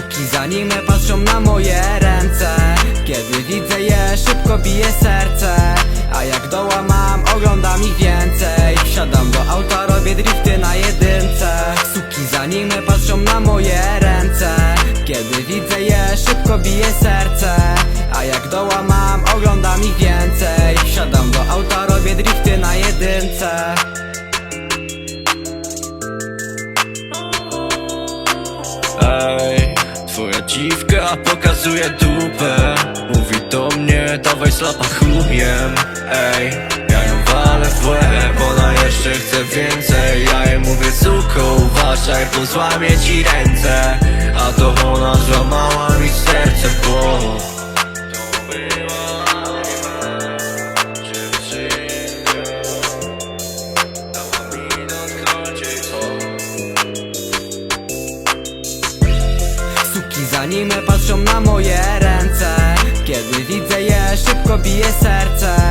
Suki za nim patrzą na moje ręce Kiedy widzę je, szybko bije serce. A jak doła mam, oglądam ich więcej. Wsiadam do auta, robię drifty na jedynce. Suki za nim patrzą na moje ręce Kiedy widzę je, szybko bije serce. A jak doła mam, oglądam ich więcej. Wsiadam do auta, robię drifty na jedynce. Ej, twoja dziwka pokazuje dupę. Mówi do mnie, dawaj slapa chujem Ej, ja ją walę w łeb, ona jeszcze chce więcej. Ja jej mówię suko, uważaj, bo złamie ci ręce. A to ona złamała mi serce, bo Nim patrzą na moje ręce. Kiedy widzę je, szybko bije serce